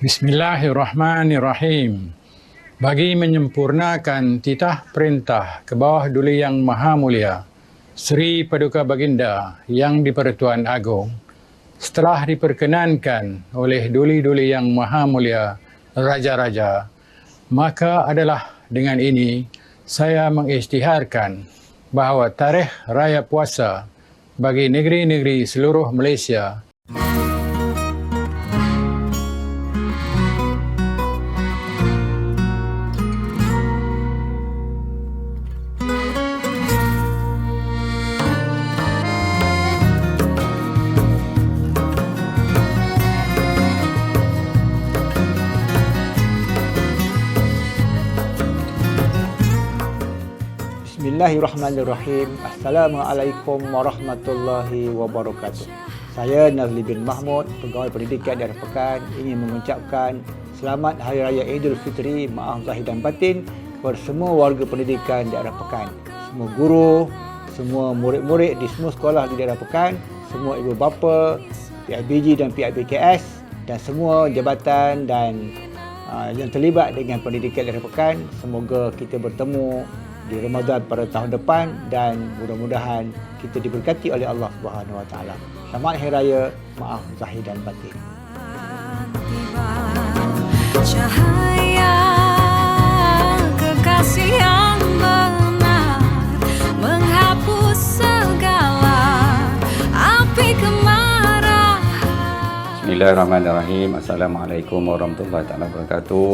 Bismillahirrahmanirrahim. Bagi menyempurnakan titah perintah ke bawah Duli Yang Maha Mulia, Seri Paduka Baginda Yang di-Pertuan Agong, setelah diperkenankan oleh Duli-Duli Yang Maha Mulia Raja-Raja, maka adalah dengan ini saya mengisytiharkan bahawa tarikh raya puasa bagi negeri-negeri seluruh Malaysia Bismillahirrahmanirrahim. Assalamualaikum warahmatullahi wabarakatuh. Saya Nazli bin Mahmud, Pegawai Pendidikan Daerah Pekan ingin mengucapkan Selamat Hari Raya Idul Fitri, maaf zahir dan batin kepada semua warga pendidikan Daerah Pekan. Semua guru, semua murid-murid di semua sekolah di Daerah Pekan, semua ibu bapa, PIBG dan PIBKS dan semua jabatan dan uh, yang terlibat dengan pendidikan Daerah Pekan. Semoga kita bertemu di Ramadan pada tahun depan dan mudah-mudahan kita diberkati oleh Allah Subhanahu Wa Taala. Selamat Hari Raya, maaf zahir dan batin. Cahaya kekasih yang benar menghapus segala api kemarahan. Bismillahirrahmanirrahim. Assalamualaikum warahmatullahi taala wabarakatuh.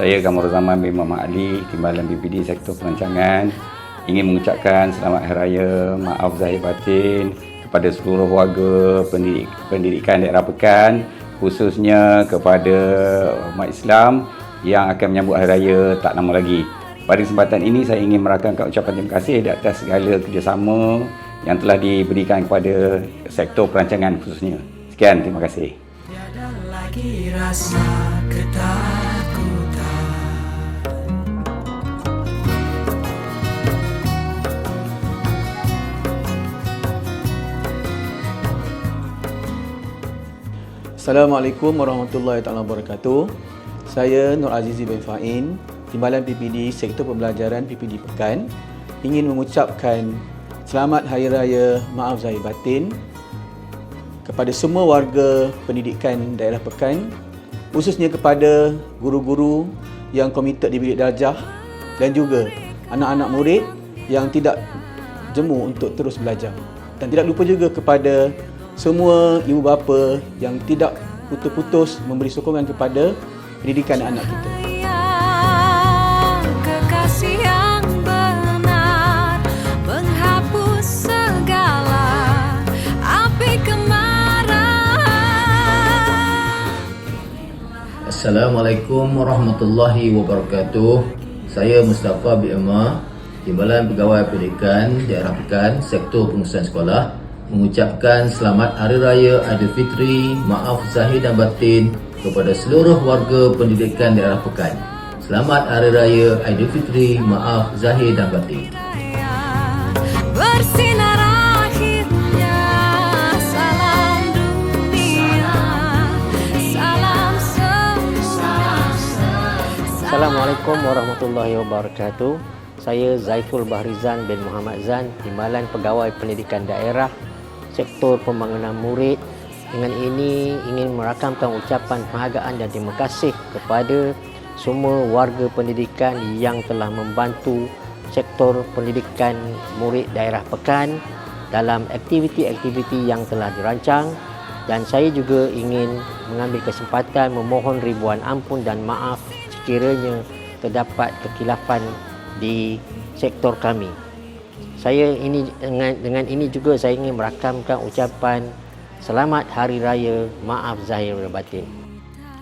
Saya Gamur Zaman bin Muhammad Ali, Timbalan BPD Sektor Perancangan ingin mengucapkan selamat hari raya, maaf zahir batin kepada seluruh warga pendidik, pendidikan daerah Pekan khususnya kepada umat Islam yang akan menyambut hari raya tak lama lagi. Pada kesempatan ini saya ingin merakamkan ucapan terima kasih di atas segala kerjasama yang telah diberikan kepada sektor perancangan khususnya. Sekian, terima kasih. Tiada lagi rasa ketakutan. Assalamualaikum warahmatullahi taala wabarakatuh. Saya Nur Azizi bin Fain, Timbalan PPD Sektor Pembelajaran PPD Pekan ingin mengucapkan selamat hari raya maaf zahir batin kepada semua warga pendidikan daerah Pekan khususnya kepada guru-guru yang komited di bilik darjah dan juga anak-anak murid yang tidak jemu untuk terus belajar dan tidak lupa juga kepada semua ibu bapa yang tidak putus-putus memberi sokongan kepada pendidikan anak kita. Cahaya kekasih yang benar menghapus segala api kemarahan. Assalamualaikum warahmatullahi wabarakatuh. Saya Mustafa bin Umar, Timbalan Pegawai Pendidikan Daerah Pekan, Sektor Pengurusan Sekolah mengucapkan selamat Hari Raya Aidilfitri, maaf zahir dan batin kepada seluruh warga pendidikan daerah Pekan. Selamat Hari Raya Aidilfitri, maaf zahir dan batin. Bersinar Assalamualaikum warahmatullahi wabarakatuh. Saya Zaiful Bahrizan bin Muhammad Zan, Timbalan Pegawai Pendidikan Daerah, Sektor Pembangunan Murid. Dengan ini ingin merakamkan ucapan penghargaan dan terima kasih kepada semua warga pendidikan yang telah membantu sektor pendidikan murid daerah Pekan dalam aktiviti-aktiviti yang telah dirancang dan saya juga ingin mengambil kesempatan memohon ribuan ampun dan maaf sekiranya terdapat kekilafan di sektor kami. Saya ini dengan, dengan ini juga saya ingin merakamkan ucapan Selamat Hari Raya Maaf Zahir dan Batin.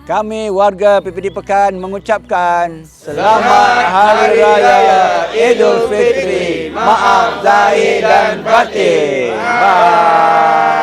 Kami warga PPD Pekan mengucapkan Selamat Hari Raya Idul Fitri. Maaf zahir dan batin. Bye.